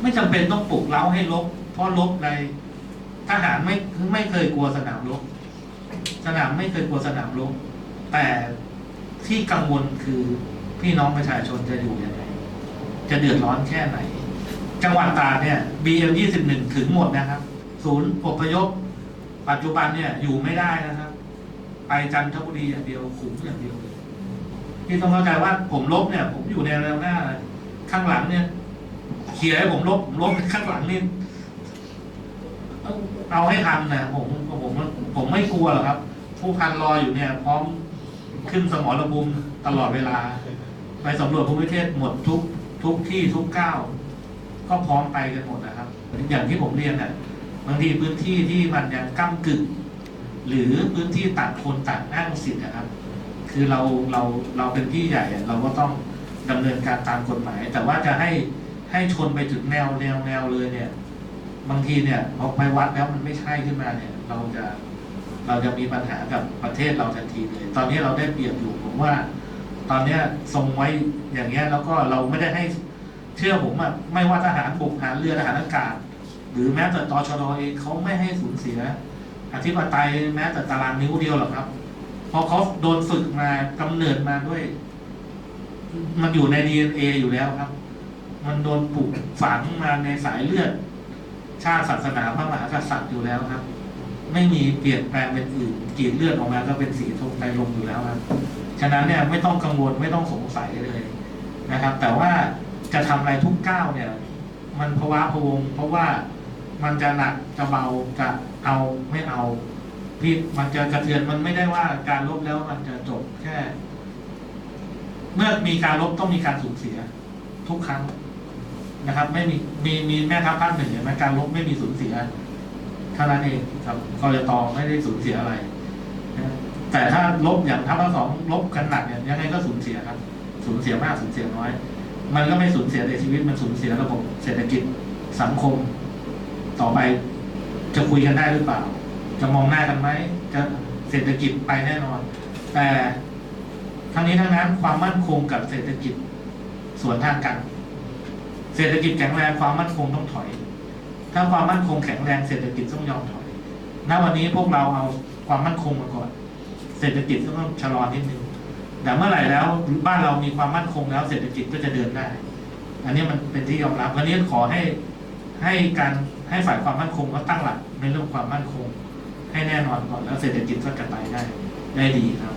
ไม่จำเป็นต้องปลุกเร้าให้ลบ เพราะลบในทหารไม่ไม่เคยกลัวสนามรบสนามไม่เคยกลัวสนามรบแต่ที่กังวลคือพี่น้องประชาชนจะอยู่ยังไงจะเดือดร้อนแค่ไหน จังหวัดตาเนี่ย BM 21ถึงหมดนะครับ ศูนย์อพยพ ปัจจุบันเนี่ยอยู่ไม่ได้นะครับ ไปจันทบุรีอย่างเดียวขุมอย่างเดียวเลยพี่ต้องเข้าใจว่าผมลบเนี่ย ผมอยู่ในแนวหน้า ข้างหลังเนี่ย เขี่ยให้ผมลบลบข้างหลังนี่เอาให้ทันนะผมผมผมไม่กลัวหรอกครับ ผู้พันรออยู่เนี่ย พร้อมขึ้นสมรภูมิตลอดเวลา ไปสำรวจภูมิประเทศหมดทุกทุกที่ทุกก้าวก็พร้อมไปกันหมดนะครับ อย่างที่ผมเรียนเนี่ยบางทีพื้นที่ที่มันยังก้ากึ่งหรือพื้นที่ต่างคนต่างอ้างสิทธิ์นะครับ คือเราเราเราเป็นพี่ใหญ่เราก็ต้องดำเนินการตามกฎหมาย แต่ว่าจะให้ ให้ชนไปถึงแนวแนวแนวเลยเนี่ย บางทีเนี่ยพอไปวัดแล้วมันไม่ใช่ขึ้นมาเนี่ย เราจะเราจะมีปัญหากับประเทศเราทันทีเลย ตอนนี้เราได้เปรียบอยู่ผมว่า ตอนเนี้ยทรงไว้อย่างเงี้ยแล้วก็เราไม่ได้ให้เชื่อผมอะไม่ว่าทหารบกทหารเรือทหารอากาศ หรือแม้แต่ตชดเองเขาไม่ให้สูญเสียอธิปไตยแม้แต่ตารางนิ้วเดียวหรอกครับพราะเขาโดนฝึกมากำเนิดมาด้วย มันอยู่ใน DNA อยู่แล้วครับ มันโดนปลูกฝังมาในสายเลือด ชาติศาสนาพระมหากษัตริย์อยู่แล้วครับ ไม่มีเปลี่ยนแปลงเป็นอื่นกรีดเลือดออกมาก็เป็นสีธงไตรลงอยู่แล้วครับฉะนั้นเนี่ยไม่ต้องกังวลไม่ต้องสงสัยเลยนะครับ แต่ว่าจะทำอะไรทุกก้าวเนี่ย มันภาวะพวง เพราะว่ามันจะหนักจะเบาจะเอาไม่เอาพี่มันจะกระเทือนมันไม่ได้ว่าการลบแล้วมันจะจบแค่ เมื่อมีการลบต้องมีการสูญเสีย ทุกครั้ง นะครับ ไม่มีมีมีแม่ทัพภาคหนึ่งเห็นไหมการลบไม่มีสูญเสียเท่านั้นเองครับกรตไม่ได้สูญเสียอะไรนะแต่ถ้าลบอย่างทัพภาคสองลบกันหนักเนี่ยยังไงก็สูญเสียครับ สูญเสียมากสูญเสียน้อย มันก็ไม่สูญเสียแต่ชีวิตมันสูญเสียระบบเศรษฐกิจสังคม ต่อไปจะคุยกันได้หรือเปล่า จะมองหน้ากันไหมจะเศรษฐกิจไปแน่นอน แต่ทั้งนี้ทั้งนั้นความมั่นคงกับเศรษฐกิจสวนทางกัน ศรษฐกิจแข็งแรงความมั่นคงต้องถอย ถ้าความมั่นคงแข็งแรงเศรษฐกิจต้องยอมถอยณวันนี้พวกเราเอาความมั่นคงมาก่อน เศรษฐกิจก็ต้องชะลอนิดนึงแต่เมื่อไหร่แล้วบ้านเรามีความมั่นคงแล้วเศรษฐกิจก็จะเดินได้ อันนี้มันเป็นที่ยอมรับวันนี้ขอให้ให้การให้ฝ่ายความมั่นคงเขาตั้งหลักในเรื่องความมั่นคง ให้แน่นอนก่อนแล้วเศรษฐกิจก็จะไปได้ได้ดีครับ